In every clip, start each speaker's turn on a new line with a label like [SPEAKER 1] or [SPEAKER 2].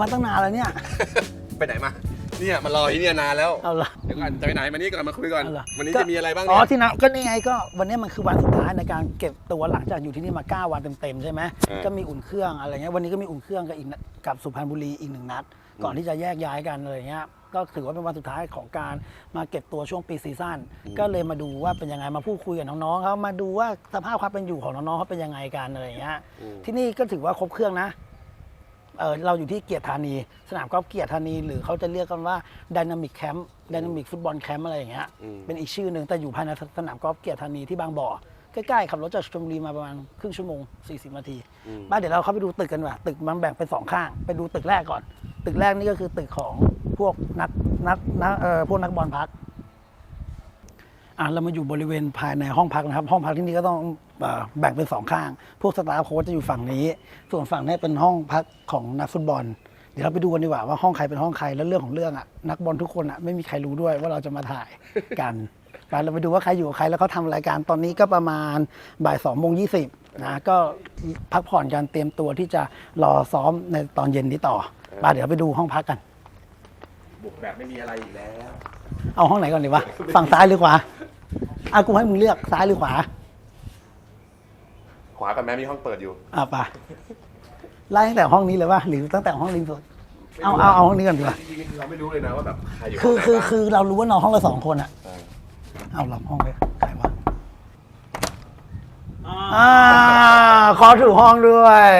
[SPEAKER 1] มาตั้งนานแล้วเนี่ย
[SPEAKER 2] ไปไหนมาเนี่ยมารอที่เนี่ยนานแล้ว
[SPEAKER 1] เอาละ
[SPEAKER 2] เดี๋ยวก่อนจะไปไหนมานี่ก่อนมาคุยก่อน
[SPEAKER 1] เอาล่ะ
[SPEAKER 2] วันนี้
[SPEAKER 1] ก็
[SPEAKER 2] จะมีอะไรบ้าง
[SPEAKER 1] อ๋อ
[SPEAKER 2] เนี่ย
[SPEAKER 1] ที่นับก็นี่ไงก็วันนี้มันคือวันสุดท้ายในการเก็บตัวหลังจากอยู่ที่นี่มา 9 วันเต็มๆใช่ไหม
[SPEAKER 2] อ่า
[SPEAKER 1] ก็มีอุ่นเครื่องอะไรเงี้ยวันนี้ก็มีอุ่นเครื่องกับอีกนัดกับสุพรรณบุรีอีกหนึ่งนัด ก่อนที่จะแยกย้ายกันอะไรเงี้ยก็ถือว่าเป็นวันสุดท้ายของการมาเก็บตัวช่วงปีซีซั่นก็เลยมาดูว่าเป็นยังไงมาพูดคุยกับน้องๆเขามาดูว่าสภาพความเป็นอยู่ของน้องๆเขาเป็นยังไงกันอะไรเงี้ยที่นี่ก็ถือว่าครบเครื่องนะ เออเราอยู่ที่เกียรติธานี สนามกอล์ฟเกียรติธานี หรือเขาจะเรียกกันว่า Dynamic Camp Dynamic Football Camp อะไรอย่างเงี้ยเป็นอีกชื่อหนึ่งแต่อยู่ภายในสนามกอล์ฟเกียรติธานีที่บางบ่อใกล้ๆขับรถจากชลบุรีมาประมาณครึ่งชั่วโมง 40 นาทีมาเดี๋ยวเราเข้าไปดูตึกกันว่ะตึกมันแบ่งเป็นสองข้าง ไปดูตึกแรกก่อน ตึกแรกนี่ก็คือตึกของพวกนักนักนักเอ่อพวกนักบอลพักอะเรามาอยู่บริเวณภายในห้องพักนะครับ ห้องพักที่นี่ก็ต้องเอ่อ แบ่งเป็นสองข้าง พวกสตาฟโค้ชจะอยู่ฝั่งนี้ ส่วนฝั่งนี้เป็นห้องพักของนักฟุตบอล เดี๋ยวเราไปดูกันดีกว่าว่าห้องใครเป็นห้องใครแล้วเรื่องของเรื่องอะนักบอลทุกคนอะไม่มีใครรู้ด้วยว่าเราจะมาถ่ายกันไปเราไปดูว่าใครอยู่กับใครแล้วเขาทำรายการตอนนี้ก็ประมาณบ่ายสองโมงยี่สิบนะก็พักผ่อนกันเตรียมตัวที่จะรอซ้อมในตอนเย็นนี้ต่อไปเดี๋ยวไปดูห้องพักกัน
[SPEAKER 2] บุกแบบไม่มีอะไรอีกแล้ว
[SPEAKER 1] เอาห้องไหนก่อนดีวะฝั่งซ้ายหรือขวาอะกูให้มึงเลือกซ้ายหรือขวา
[SPEAKER 2] ขวากับแม่มีห้องเปิดอยู่
[SPEAKER 1] อะไปไล่ตั้งแต่ห้องนี้เลยป่ะหรือตั้งแต่ห้องริมสุด เอาเอาเอาห้องนี้ก่อนดีกว่า
[SPEAKER 2] จริงๆเราไม่รู้เลยนะว่าแบบใครอยู่
[SPEAKER 1] คือ
[SPEAKER 2] ห้งไหน
[SPEAKER 1] คือ
[SPEAKER 2] บ้าง
[SPEAKER 1] คือเรารู้ว่านอนห้องละสองคนอะ
[SPEAKER 2] เออ
[SPEAKER 1] เอาหลับห้องไปใครวะอ่าขอถูกห้องด้วย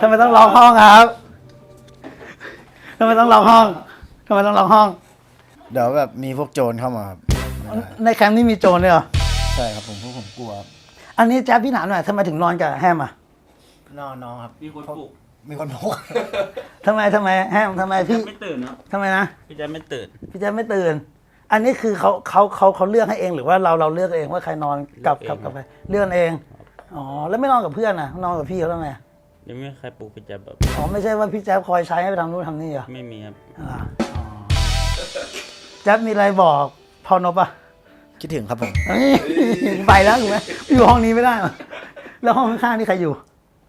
[SPEAKER 1] ทำไมต้องล็อกห้องครับทำไมต้องล็อกห้องทำไมต้องล็อกห้อง
[SPEAKER 3] เดี๋ยวแบบมีพวกโจรเข้ามาครับไม่ได้
[SPEAKER 1] ในแคมป์นี่มีโจรด้วยเหรอ
[SPEAKER 3] ใช่ครับผมพวกผมกลัวครับ
[SPEAKER 1] อันนี้แจ๊บพี่ถามหน่อยทำไมถึงนอนกับแฮมอะ
[SPEAKER 3] นอนน้องครับ
[SPEAKER 4] มีคนปลุก
[SPEAKER 3] มีคนพก
[SPEAKER 1] ทำไมทำไมแฮมทำไมพี่
[SPEAKER 4] ไม่ตื่นเนาะ
[SPEAKER 1] ทำไมนะ
[SPEAKER 4] พี่แจ๊คไม่ตื่น
[SPEAKER 1] พี่แจ๊บไม่ตื่น อันนี้คือเขาเขาเขาเขาเลือกให้เองหรือว่าเราเราเลือกเองว่าใครนอนกับ
[SPEAKER 4] เลื
[SPEAKER 1] กั
[SPEAKER 4] อบกเอง
[SPEAKER 1] กับใครเลือกเองอ๋อแล้วไม่นอนกับเพื่อนนะนอนกับพี่เขาทำไม
[SPEAKER 4] ยังไม่มีใครปลุกพี่แจ๊คแบบ
[SPEAKER 1] อ๋อไม่ใช่ว่าพี่แจ๊บคอยใช้ให้ไปทำนู่นทำนี่เหรอ
[SPEAKER 4] ไม่มีครับ
[SPEAKER 1] อ่าอ๋อแจ๊บมีอะไรบอกพอนบอะ
[SPEAKER 3] คิดถึงครับผม
[SPEAKER 1] เอ้ยไปแล้วถูกไหมอยู่ห้องนี้ไม่ได้เหรอแล้วห้องข้างๆนี่ใครอยู่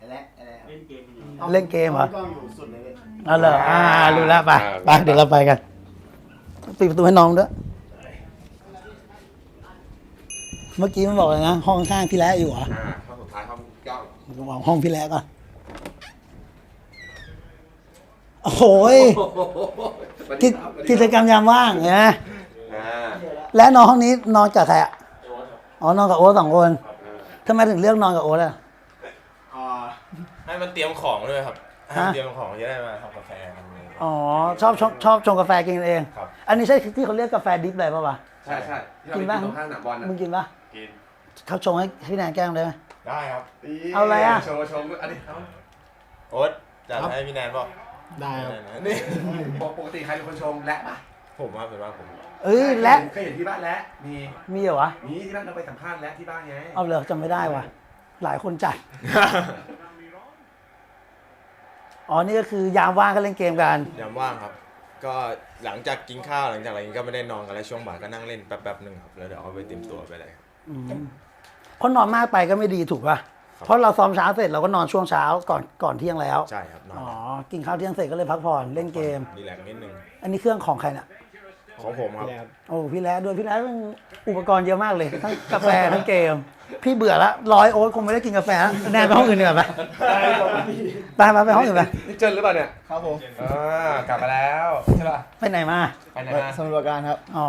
[SPEAKER 4] เล่นเกมอยู่
[SPEAKER 1] เล่นเกมเหรอ
[SPEAKER 3] กล้องอยู่สุดเลย
[SPEAKER 1] อ๋อเหรออ่ารู้แล้วไปไปเดี๋ยวเราไปกันปิดประตูให้น้องด้วยเมื่อกี้มันบอกเลยนะ ห้องข้างๆพี่แล้วอยู่เหรอ
[SPEAKER 2] อ่าห้องสุดท้ายห้องเก้า
[SPEAKER 1] ผมเอาห้องพี่แล้วก่อนโอ้โหยกิจกิจกรรมยามว่างเห็นไหม
[SPEAKER 2] อ่า
[SPEAKER 1] และนอนห้องนี้นอนกับใครอะอ๋อนอนกับโอ๊ตสองคนทำไมถึงเลือกนอนกับโอ๊ตอะ
[SPEAKER 5] ให้มันเตรียมของด้วยครับให้มัน
[SPEAKER 1] ฮะ
[SPEAKER 5] เตรียมของจะได้มาทำกาแฟกันเลย
[SPEAKER 1] อ๋อชอบชอบชอบชงกาแฟกินเอง
[SPEAKER 5] ครับ
[SPEAKER 1] อันนี้ใช่ที่เขาเรียกกาแฟดิฟเลยป่ะวะ
[SPEAKER 2] ใช่ใช่ที่เรา
[SPEAKER 1] กิน
[SPEAKER 2] ไป
[SPEAKER 1] ปะ
[SPEAKER 2] กินตรงข้างสนามบอลนะ
[SPEAKER 1] มึงกินปะ
[SPEAKER 2] กิน
[SPEAKER 1] เขาชงให้พี่แนนแกล้งได้ไหม
[SPEAKER 5] ได้ครับ
[SPEAKER 1] เอาอะไรอะ
[SPEAKER 2] โชว์โชว์อันนี้เอา
[SPEAKER 5] โอ๊ตจัดให้พี่แนนบอก
[SPEAKER 3] ได้ครับ
[SPEAKER 5] นี่
[SPEAKER 2] ปกติใครเป็นคนชงและปะ
[SPEAKER 5] ผมว่าเป็นว่าผม
[SPEAKER 1] เอ้ยและ
[SPEAKER 2] เคยเห็นที่บ้านและมี
[SPEAKER 1] มีเหรอวะ
[SPEAKER 2] มีที่บ้านเราไปสัมภาษณ์และที่บ้านไง
[SPEAKER 1] เอาเลยจำไม่ได้ว่ะ หลายคนจัด อ๋อ นี่ก็คือยามว่างก็เล่นเกมกัน
[SPEAKER 5] ยามว่างครับ ก็หลังจากกินข้าวหลังจากอะไรก็ไม่ได้นอนกันแล้วช่วงบ่ายก็นั่งเล่นแป๊บๆหนึ่งครับแล้วเดี๋ยวเอาไปเตรียมตัวไปเลยครับ
[SPEAKER 1] อืมเพราะนอนมากไปก็ไม่ดีถูกป่ะ
[SPEAKER 5] ครับ
[SPEAKER 1] เพราะเราซ้อมเช้าเสร็จเราก็นอนช่วงเช้าก่อนก่อนเที่ยงแล้ว
[SPEAKER 5] ใช่ครับนอน
[SPEAKER 1] อ๋อ กินข้าวเที่ยงเสร็จก็เลยพักผ่อนเล่นเกม
[SPEAKER 5] รีแลกซ์นิดนึง
[SPEAKER 1] อันนี้เครื่องของใครเนี่ย
[SPEAKER 5] ของผมครับ
[SPEAKER 1] โอ้พี่แล้วด้วยพี่แล้วมันอุปกรณ์เยอะมากเลย ทั้งกาแฟทั้งเกม พี่เบื่อละร้อยโอ๊ตคงไม่ได้กินกาแฟแล้วแนนไปห้องอื่นดีกว่าไหมไปไปไปห้องอื่นไป
[SPEAKER 2] นี่เจนหรือเปล่าเนี่ย
[SPEAKER 3] ครับผม
[SPEAKER 2] อ่ากลับมาแล้วใช่ป่ะ
[SPEAKER 1] ไปไหนมา
[SPEAKER 2] ไปไหนมา
[SPEAKER 3] สมุทรปราการครับ
[SPEAKER 1] อ๋อ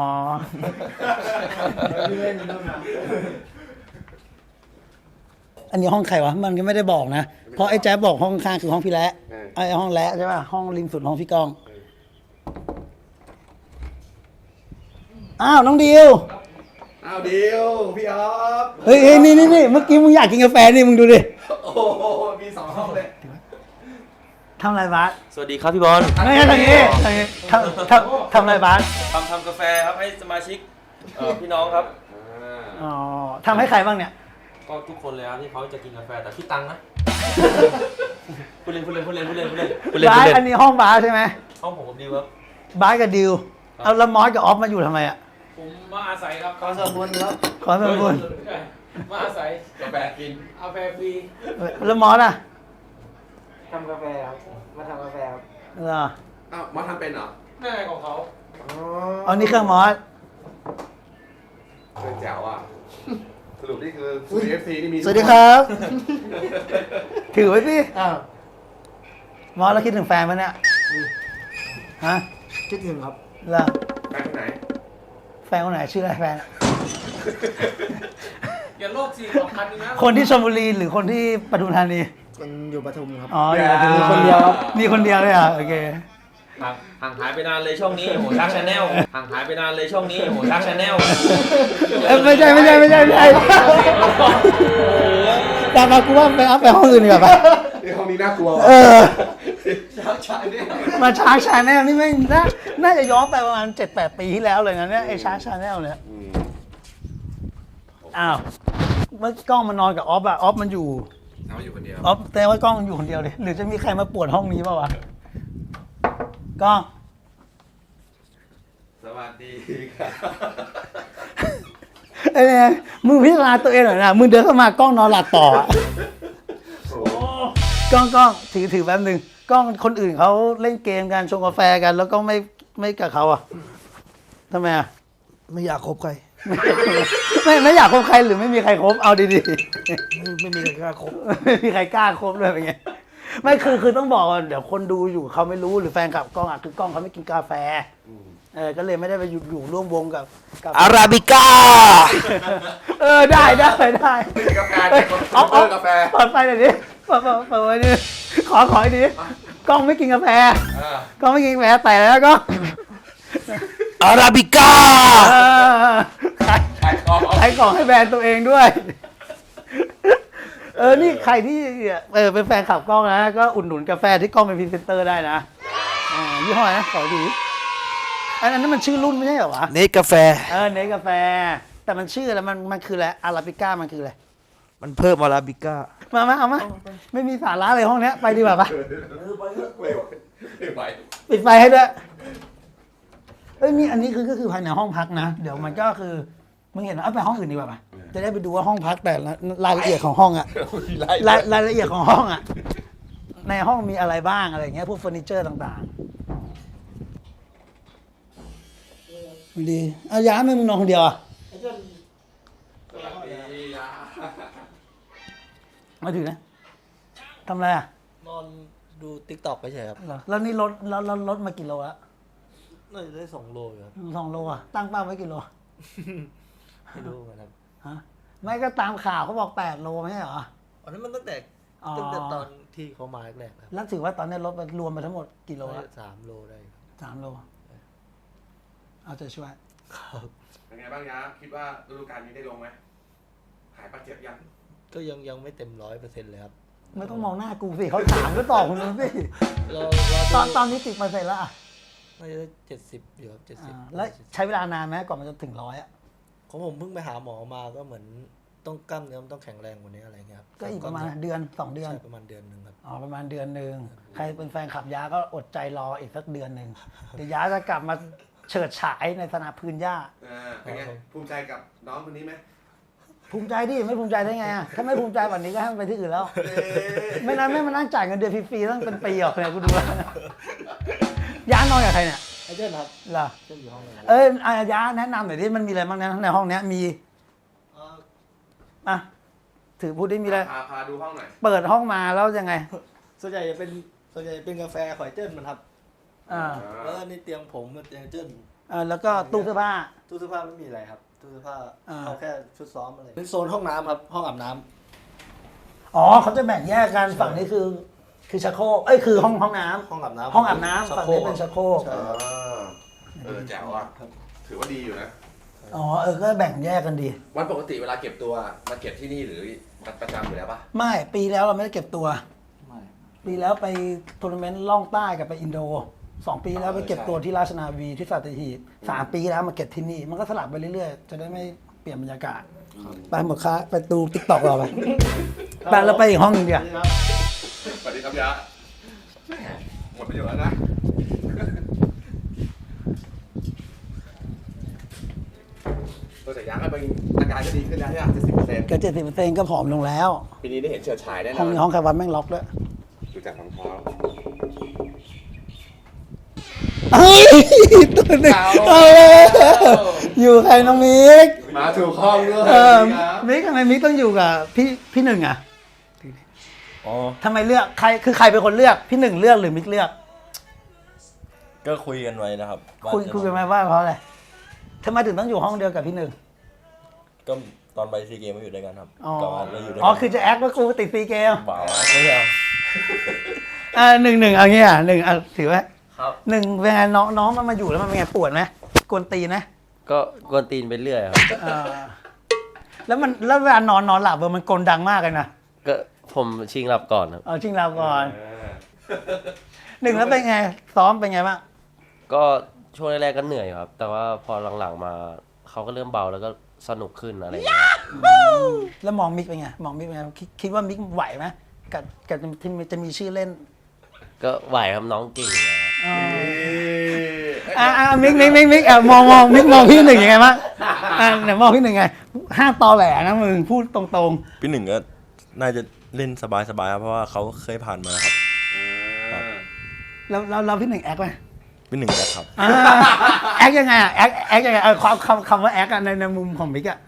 [SPEAKER 1] อันนี้ห้องใครวะ มันก็ไม่ได้บอกนะ เพราะไอ้แจ๊บบอกห้องข้างคือห้องพี่แล้วไอ้ห้องแล้วใช่ป่ะ ห้องริมสุดห้องพี่ก้อง อ้าวน้องดิว
[SPEAKER 2] อ้าวดิวพี่ออฟ
[SPEAKER 1] เฮ้ยเฮ้ยนี่นี่นี่เมื่อกี้มึงอยากกินกาแฟนี่มึงดูดิ
[SPEAKER 2] โอ้โหมีสองห้องเลย
[SPEAKER 1] ทำอะไรบาส
[SPEAKER 5] สวัสดีครับพี่บอล
[SPEAKER 1] ไม่ใช่ทางนี้ทางนี้ทำทำทำอะไรบาส
[SPEAKER 5] ทำทำกาแฟครับให้สมาชิกเอ่อพี่น้องครับ
[SPEAKER 1] อ๋อทำให้ใครบ้างเนี่ย
[SPEAKER 5] ก็ทุกคนเลยครับที่เขาจะกินกาแฟแต่พี่ตังค์นะพูดเล่นพูดเล่นพูดเล่นพูดเล่นพูดเล่นพูดเล่น
[SPEAKER 1] บา
[SPEAKER 5] พูด
[SPEAKER 1] ส
[SPEAKER 5] เล่น
[SPEAKER 1] อันนี้ห้องบาสใช่ไหม
[SPEAKER 5] ห้องผมกับดิวครับ
[SPEAKER 1] บาสกับดิว เอาแล้วมอสกับออฟมาอยู่ทำไมอะ
[SPEAKER 6] ผมมาอาศัยครับ
[SPEAKER 3] ขอสมบูรณ์ครับ
[SPEAKER 1] ขอเป็นบุญ
[SPEAKER 6] มาอาศัย
[SPEAKER 2] กาแฟกิน
[SPEAKER 6] เอาแฟฟรี
[SPEAKER 1] แล้วมอสอะ
[SPEAKER 7] ทำกาแฟครับมาทำกาแฟครับ
[SPEAKER 1] มเหรอ
[SPEAKER 2] อ้าวมาทำเป็นเหรอ
[SPEAKER 6] แม่ของเขา
[SPEAKER 2] อ๋อ
[SPEAKER 1] อ๋อนี่เครื่องมอส
[SPEAKER 2] เป็นแจ๋วอะสรุปนี่คือ CFC นี่มี
[SPEAKER 3] สวัสดีครับ
[SPEAKER 1] ถือไว้พี่
[SPEAKER 3] อ้าว
[SPEAKER 1] มอสแล้วคิดถึงแฟนมันเนี่ยฮะ
[SPEAKER 3] คิดถึงครับ
[SPEAKER 1] เหรอ
[SPEAKER 2] แฟนคนไหน
[SPEAKER 1] แฟนคนไหนชื่ออะไรแฟนอะ
[SPEAKER 6] อย่าโลกสี่สองพันนึงนะ
[SPEAKER 1] คนที่ชลบุรีหรือคนที่ปทุมธานี
[SPEAKER 3] คนอยู่ปทุมครับ
[SPEAKER 1] อ๋ออยู่ปทุมมีคนเดียวมีคนเดียวเลยอะ โอเค
[SPEAKER 4] ห่างห่างหายไปนานเลยช่องนี้โหชักชาแนลห่างหายไปนานเลยช่องนี้โหชักชาแนล
[SPEAKER 1] เอ้ยไม่ใช่ไม่ใช่ไม่ใช่ไม่ใช่แต่มากูว่าไปเอาไปห้องอื่นดีกว่าปะ
[SPEAKER 2] นี่ห้องนี้น่ากลัว
[SPEAKER 1] เออ
[SPEAKER 2] ชายเนี่ย
[SPEAKER 1] มาชาร์กชาแนลนี่ไม่งน่าน่าจะย้อนไปประมาณเจ็ดแปดปีที่แล้วเลยนะเนี่ยไอชาร์กชาแนลเนี่ย
[SPEAKER 2] อืม
[SPEAKER 1] อ้าว เมื่อกล้องมันนอนกับออฟอะออฟมันอยู่
[SPEAKER 2] เอาอยู่คนเดียว
[SPEAKER 1] ออฟแต่ว่ากล้องมันอยู่คนเดียวเลยหรือจะมีใครมาปวดห้องนี้ป่าวะกล้อง
[SPEAKER 2] สวัสดีครับ
[SPEAKER 1] ไอ้เนี่ยมึงพิจารณาตัวเองหน่อยนะ มึงเดินเข้ามากล้องนอนหลับต่ออะ
[SPEAKER 2] โอ้
[SPEAKER 1] กล้องกล้องถือถือแป๊บนึง กล้องคนอื่นเขาเล่นเกมกันชงกาแฟกัน แล้วก็ไม่ไม่กับเขาอะทำไมอะ
[SPEAKER 3] ไม่อยากคบใคร
[SPEAKER 1] ไม่ไม่อยากคบใครหรือไม่มีใครคบเอาดี
[SPEAKER 3] ไม่ไม่มีใครกล้าคบ
[SPEAKER 1] ๆ ไม่มีใครกล้าคบเลยเป็นไงไม่คือคือต้องบอกว่าเดี๋ยวคนดูอยู่เขาไม่รู้หรือแฟนคลับกล้องอะคือกล้องเขาไม่กินกาแฟเออก็เลยไม่ได้ไปอยู่อยู่ร่วมวงกับกับ
[SPEAKER 3] อาราบิก้า
[SPEAKER 1] เออได้ได้ได้
[SPEAKER 2] ไม่มีกาแฟ
[SPEAKER 1] เอ้ย
[SPEAKER 2] คน
[SPEAKER 1] เอา
[SPEAKER 2] เปิ
[SPEAKER 1] เอา
[SPEAKER 2] ดกาแฟ
[SPEAKER 1] เปิดไฟหน่อยดิ เปิดเปิดเปิดไฟดิขอขออีกดิกล้องไม่กินกาแฟ
[SPEAKER 2] อ่า
[SPEAKER 1] กล้องไม่กินกาแฟแต่แล้วก็
[SPEAKER 3] อาราบิก้า
[SPEAKER 1] เออขาย
[SPEAKER 2] ขายของ
[SPEAKER 1] ขายของให้แบรนด์ตัวเองด้วย เออนี่ใครที่เออเป็นแฟนขับกล้องนะก็อุดหนุนกาแฟที่กล้องเป็นพรีเซนเตอร์ได้นะอ่ายี่ห้ออะไรนะขอดูอันนั้นมันชื่อรุ่นไม่ใช่เหรอวะ
[SPEAKER 3] เนสกาแฟ
[SPEAKER 1] เออเนสกาแฟ แต่มันชื่ออะไรมันมันคืออะไรอาราบิก้ามันคืออะไร
[SPEAKER 3] มันเพิ่มอาราบิก้า
[SPEAKER 1] มามาเอามา ไม่มีสาระเลยห้องเนี้ย ไปดีกว่าปะ
[SPEAKER 2] ไม่ไหวไม่ไหว
[SPEAKER 1] ปิดไฟให้ด้วยเอ้ยนี่อันนี้คือก็คือภายในห้องพักนะ เดี๋ยวมันก็คือ มึงเห็นเอาไปห้องอื่นดีกว่าปะจะได้ไปดูว่าห้องพักแต่ละรายละเอียดของห้องอะรายรายละเอียดของห้องอะในห้องมีอะไรบ้างอะไรอย่างเงี้ยพวกเฟอร์นิเจอร์ต่างๆดีเอาย้ายไม่มึงนอนคนเดียวอะ
[SPEAKER 2] สวัสดีอะ
[SPEAKER 1] มาถึงนะทำอะไรอะ
[SPEAKER 7] นอนดูติ๊กต็อกไปเฉยครับ
[SPEAKER 1] เหรอแล้วนี่รถแล้วแล้วรถมากี่โลละ
[SPEAKER 7] น่าจะได้สองโลอยู่ครับ
[SPEAKER 1] สองโลอะตั้งเป้าไว้กี่โล
[SPEAKER 7] ไม่รู้เหมือนกันครับ
[SPEAKER 1] ฮะ ไม่ก็ตามข่าวเขาบอกแปดโลไม่ใช่เหรอ
[SPEAKER 7] อันนั้นมันตั้งแต่
[SPEAKER 1] อ๋อ
[SPEAKER 7] ตั้งแต่ตอนที่เขามาแรกๆครับ
[SPEAKER 1] แล้วถือว่าตอนนี้รถมันรวมไปทั้งหมดกี่โล
[SPEAKER 7] น่า
[SPEAKER 1] ละ
[SPEAKER 7] จะสามโลได้ครับ
[SPEAKER 1] สามโล เอาใจช่วย
[SPEAKER 7] ครับ
[SPEAKER 2] เป็นไงบ้างยะคิดว่าฤดูกาลนี้ได้ลงไหมหายปลาเจ็บยัง
[SPEAKER 7] ก็ยังยังไม่เต็มร้อยเปอร์เซ็นต์เลยครับ
[SPEAKER 1] ไม่ต้องมองหน้ากูสิเขาถามก็ตอบคุณนู้นสิ
[SPEAKER 7] เราเรา
[SPEAKER 1] ตอนตอนนี้ติดเปอร์เซ็นต์แล้วอะ
[SPEAKER 7] น่าจะเจ็ดสิบอยู่ครับเจ็ดสิบ
[SPEAKER 1] อ่าแล้วใช้เวลานานไหมก่อนมันจะถึงร้อยอะ
[SPEAKER 7] ของผมเพิ่งไปหาหมอมาก็เหมือนต้องกล้ามเนื้อมันต้องแข็งแรงกว่านี้อะไรเงี้ยครับ
[SPEAKER 1] ก็อีกประมาณเดือนสองเดือน
[SPEAKER 7] ใช่ประมาณเดือนหนึ่งครับ
[SPEAKER 1] อ๋อประมาณเดือนหนึ่งใครเป็นแฟนขับยาก็อดใจรออีกสักเดือนหนึ่งเดี๋ยวยาจะกลับมาเฉิดฉายในสนามพื้นหญ้า
[SPEAKER 2] อ่าเป็นไงภูมิใจกับน้องคนนี้ไหม
[SPEAKER 1] ภูมิใจดิไม่ภูมิใจได้ไงอะถ้าไม่ภูมิใจวันนี้ก็ให้มันไปที่อื่นแล้ว ไม่นั้นไม่มานั่งจ่ายเงินเดือนฟรีๆตั้งเป็นปีหรอกเนี่ยกูดูแล้วย้านอนกับใครเนี่ย
[SPEAKER 7] ไอ้เจ้นครับ
[SPEAKER 1] เหรอ
[SPEAKER 7] เจ้นอยู่ห้องไหน
[SPEAKER 1] เอ้ยอายาแนะนำหน่อยดิมันมีอะไรบ้างนะในห้องเนี้ยมีอะถือพูดได้มีอะไร
[SPEAKER 2] พาพาดูห้องหน่อย
[SPEAKER 1] เปิดห้องมาแล้วยังไง
[SPEAKER 7] ส่วนใหญ่จะเป็นส่วนใหญ่เป็นกาแฟขอยเจ้นมันครับ
[SPEAKER 1] อ่า
[SPEAKER 7] แล้วอันนี่เตียงผมเตียงเจ้น
[SPEAKER 1] เออแล้วก็ตู้เสื้อผ้า
[SPEAKER 7] ตู้เสื้อผ้าไม่มีอะไรครับ ตู้เสื้อผ้า
[SPEAKER 1] อ่า
[SPEAKER 7] เอาแค่ชุดซ้อมอะไรเป็นโซนห้องน้ำครับ ห้องอาบน้ำ
[SPEAKER 1] อ๋อเขาจะแบ่งแยกกันฝั่งนี้คือ คือชักโครกเอ้ยคือห้องห้องน้ำ
[SPEAKER 7] ห้องอาบน้ำ
[SPEAKER 1] ห้องอาบน้ำฝั่งนี้เป็นชักโครก
[SPEAKER 7] ใช่
[SPEAKER 2] อ่าเออแจ๋วอะถือว่าดีอยู่นะ
[SPEAKER 1] อ๋อเออก็แบ่งแยกกันดี
[SPEAKER 2] วันปกติเวลาเก็บตัวมาเก็บที่นี่หรือประจำอยู่แล้วปะ
[SPEAKER 1] ไม่ปีแล้วเราไม่ได้เก็บตัว
[SPEAKER 7] ไม่
[SPEAKER 1] ปีแล้วไปทัวร์นาเมนต์ล่องใต้กับไปอินโด สองปีแล้วไปเก็บตัวที่ราชนาวีที่สัตหีบสามปีแล้วมาเก็บที่นี่ มันก็สลับไปเรื่อยๆ จะได้ไม่เปลี่ยนบรรยากาศ ไปหมดค้าไปดูติ๊กต็อกเราไปไปแล้วไปอีกห้องหนึงเดียว
[SPEAKER 2] สวัสดีครับยะแหม่หมดประโยชน์แล้วนะตัวจากยะก็เป็นอาการก็ดีขึ้นแล้วใช่ไหมเจ็ดสิบเปอร์เซ็นต์
[SPEAKER 1] ก็เจ็ดสิบเปอร์เซ็นต์ก็ผอมลงแล้ว
[SPEAKER 2] ปีนี้ได้เห็นเฉิดฉายแน่น
[SPEAKER 1] ห้
[SPEAKER 2] อ
[SPEAKER 1] อง
[SPEAKER 2] น
[SPEAKER 1] นี้ห้องใครวัดแม่งล็อกด้วย
[SPEAKER 2] ดูจากรองเท้า
[SPEAKER 1] ฮ้ยตัวหนึ่ง
[SPEAKER 2] เอา
[SPEAKER 1] เอาอยู่ใครน้องมิก
[SPEAKER 2] มาถูกห้องด้วย
[SPEAKER 1] เออ
[SPEAKER 2] ครับ
[SPEAKER 1] มิกทำไมมิกต้องอยู่กับพี่พี่หนึ่งอะ
[SPEAKER 3] อ๋อ
[SPEAKER 1] ทำไมเลือกใครคือใครเป็นคนเลือกพี่หนึ่งเลือกหรือมิกเลือก
[SPEAKER 3] ก็คุยกันไว้นะครับว่า
[SPEAKER 1] คุย
[SPEAKER 3] จะ
[SPEAKER 1] คุยกันไหมว่าเพราะอะไรทำไมถึงต้องอยู่ห้องเดียวกับพี่หนึ่ง
[SPEAKER 3] ก็ตอนไปซีเกมมาอยู่ด้วยกันครับ
[SPEAKER 1] อ๋อ
[SPEAKER 3] ก็เราอยู่ด้วย
[SPEAKER 1] อ๋อ
[SPEAKER 3] กัน
[SPEAKER 1] คือจะแอคว่ากูติดซีเกม
[SPEAKER 3] บ่าวไม่ใช่เอา
[SPEAKER 1] อ่าหนึ่งหนึ่งเอางี้อะหนึ่งอะถือว่า
[SPEAKER 4] ครับ
[SPEAKER 1] หนึ่งเป็นไงน้องน้องมันมาอยู่แล้วมันเป็นไงปวดไหมกวนตีนไหม
[SPEAKER 8] ก็กวนตีนไปเรื่อยครับ
[SPEAKER 1] อ่าแล้วมันแล้วเวลานอนนอนหลับเออมันกลนดังมากเลยนะ
[SPEAKER 8] ก็ผมชิงหลับก่อนครับ
[SPEAKER 1] เอาจริงเราก่อนหนึ่งแล้วเป็นไง ซ้อมเป็นไงบ้าง
[SPEAKER 8] ก็ช่วงแรกๆก็เหนื่อยครับ แต่ว่าพอหลังๆมาเขาก็เริ่มเบาแล้วก็สนุกขึ้นอะไรอย่างเงี้ย
[SPEAKER 1] แล้วมองมิกเป็นไงมองมิกเป็นไงคิดคิดว่ามิกไหวไหมกับกับที่จะมีชื่อเล่น
[SPEAKER 8] ก็ไหวครับน้องเก่งนะครับ
[SPEAKER 1] อ่าอ่าอ่ามิกมิกมิกมิกอะมองมองมิกมองพี่หนึ่งยังไงบ้างอ่าไหนมองพี่หนึ่งไงห้ามตอแหลนะมึงพูดตรง
[SPEAKER 9] พี่หนึ่งก็น่าจะเล่นสบายๆครับเพราะว่าเขาเคยผ่านมาแล้วครับ
[SPEAKER 1] ๆแล้วแล้วแล้วพี่หนึ่งแอคไหม
[SPEAKER 9] พี่หนึ่งแอคครับ
[SPEAKER 1] อ่าแอคยังไงอะแอคแอคยังไงเออความคำคำว่าแอคอะในในมุมของมิกอะ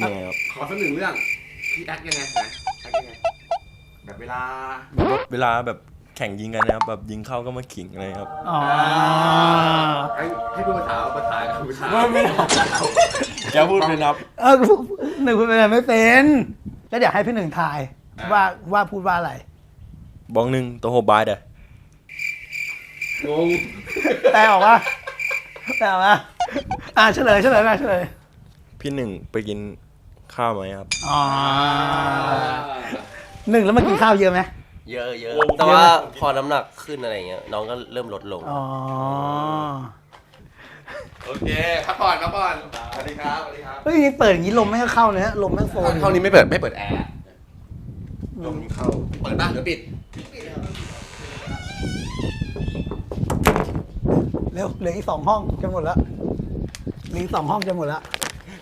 [SPEAKER 9] ยังไงครับ
[SPEAKER 2] ขอสักหนึ่งเรื่องพี่แอคยังไงไหนแอคยังไงแบบเวลา
[SPEAKER 9] แบบเวลาแบบ แข่งยิงกันนะครับแบบยิงเข้าก็มาขิงอะไรครับ
[SPEAKER 1] อ๋อ
[SPEAKER 2] ให้ให้พูดภาษาภาษาภาษา
[SPEAKER 9] อย่าพูดเป็นครับ
[SPEAKER 1] เออหนึ่งพูดเป็นอะไรไม่เป็นแล้วเดี๋ยวให้พี่หนึ่งทายว่าว่าพูดว่าอะไร
[SPEAKER 9] บองหนึ่งตัวโฮบายเด้อง
[SPEAKER 2] ง
[SPEAKER 1] แต่ออกว่าแต่ออกว่าอ่าเฉลยเฉลยมาเฉลย
[SPEAKER 9] พี่หนึ่งไปกินข้าวไหมครับ
[SPEAKER 1] อ๋อหนึ่งแล้วมากินข้าวเยอะไหม
[SPEAKER 8] เยอะเยอะแต่ว่าพอน้ำหนักขึ้นอะไรเงี้ยน้องก็เริ่มลดลง
[SPEAKER 1] อ๋อ
[SPEAKER 2] โอเคพักผ่อนพักผ่อนสวัสดีครับสวัสดีครับ
[SPEAKER 1] เฮ้ยเปิดอย่างนี้ลมไม่เข้าเลยฮะลมไม่โฟน
[SPEAKER 2] ห้องนี้ไม่เปิดไม่เปิดแอร์ลมเข้าเปิดบ้างหรือปิด
[SPEAKER 1] เร็วเหลืออีกสองห้องจะหมดแล้วเหลืออีกสองห้องจะหมดแล้ว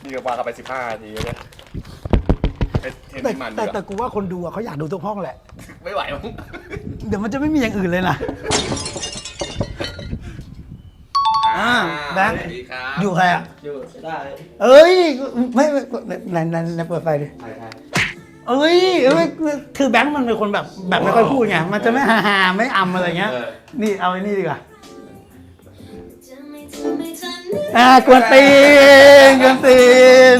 [SPEAKER 2] นี่ก็ปากันไปสิบห้านาทีเนี่ยเป็นเทน
[SPEAKER 1] แต่
[SPEAKER 2] นิสมัน
[SPEAKER 1] แต่
[SPEAKER 2] ดีก
[SPEAKER 1] แต่
[SPEAKER 2] ว่า
[SPEAKER 1] กูว่าคนดูอะเขาอยากดูทุกห้องแหละ
[SPEAKER 2] ไม่ไหวมั้ง
[SPEAKER 1] เดี๋ยวมันจะไม่มีอย่างอื่นเลยนะ อ่าแบงค์
[SPEAKER 2] สวัสดีครับ
[SPEAKER 1] อยู่ใครอะ
[SPEAKER 7] อยู่ได้
[SPEAKER 1] เอ้ยไม่ไม่ไหนไหนไหนเปิดไฟดิเอ้ยไม่คือแบงค์มันเป็นคนแบบแบบไม่ค่อยพูดไง มันจะไม่ฮาฮาๆไม่อำอะไรเงี้ย นี่เอาไอ้นี่ดีกว่าอ่ากวนตีนกวนตีน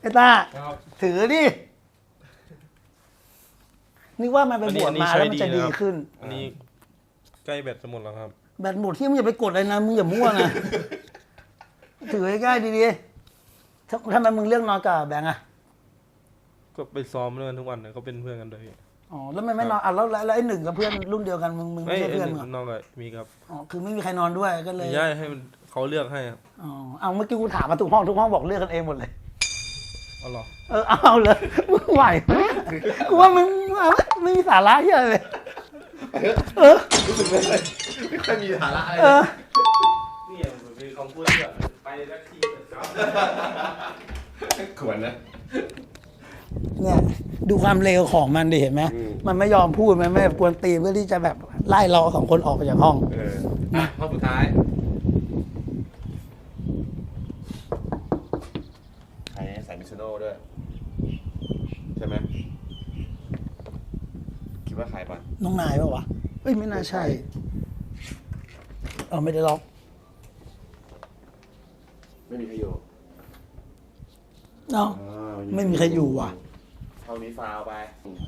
[SPEAKER 1] ไอ้ต้าถือดินึกว่ามันไปบวชมาแล้วมันจะดีขึ้น
[SPEAKER 9] อันนี้ใกล้แบตจะหมดแล้วครับ
[SPEAKER 1] แบตหมดที่มึงอย่าไปกดเลยนะมึงอย่ามั่วนะ ถือใกล้ๆดีๆทำทำไมมึงเลือกนอนกับแบงค์อะ
[SPEAKER 9] ก็ไปซ้อมด้วยกันทุกวันนะเขาเป็นเพื่อนกันด้วย
[SPEAKER 1] อ๋อแล้วมันไม่นอนอะแล้วแล้วแล้วไอ้หนึ่งกับเพื่อนรุ่นเดียวกันมึงมึง
[SPEAKER 9] ไม่
[SPEAKER 1] ไม่ใช่
[SPEAKER 9] ไอ้
[SPEAKER 1] เพื่อน
[SPEAKER 9] หนึ่
[SPEAKER 1] มึง
[SPEAKER 9] ง
[SPEAKER 1] เหรอ
[SPEAKER 9] น้องกับมีครับ
[SPEAKER 1] อ๋อคือไม่มีใครนอนด้วยก็เลย
[SPEAKER 9] ย่าให้มันเขาเลือกให้ครับ
[SPEAKER 1] อ๋อเอาเมื่อกี้กูถามมาทุกห้องทุกห้องบอกเลือกกันเองหมดเลย
[SPEAKER 9] เอาเหรอ
[SPEAKER 1] เออเอาเลยมึงไหวไหมกูว่ามึงไม่มีสาระเยอะเลยเออ
[SPEAKER 2] รู้สึกเลยไม่ค่อยมีฐานะอะไร
[SPEAKER 1] เออ
[SPEAKER 9] นี่มันเป็นคำพูดที่แบบไปแท็กซี่ครับ
[SPEAKER 2] ขวนนะ
[SPEAKER 1] เนี่ยดูความเลวของมันดิเห็นไหม
[SPEAKER 2] อืม
[SPEAKER 1] มันไม่ยอมพูดมันไม่กวนตีนเพื่อที่จะแบบไล่เราสองคนออกไปจากห้อง
[SPEAKER 2] เอออะห้องสุดท้าย ใครใส่มิซูโน่ด้วย ใช่ไหมคิดว่าใครปะ
[SPEAKER 1] น้องนายปะวะเอ้ยไม่น่าใช่ เออไม่ได้ล็อก
[SPEAKER 2] ไม่มีใครอยู่
[SPEAKER 1] เนาะไม่มีใครอยู่ว่ะ
[SPEAKER 2] ห้องนี้ฟาวไป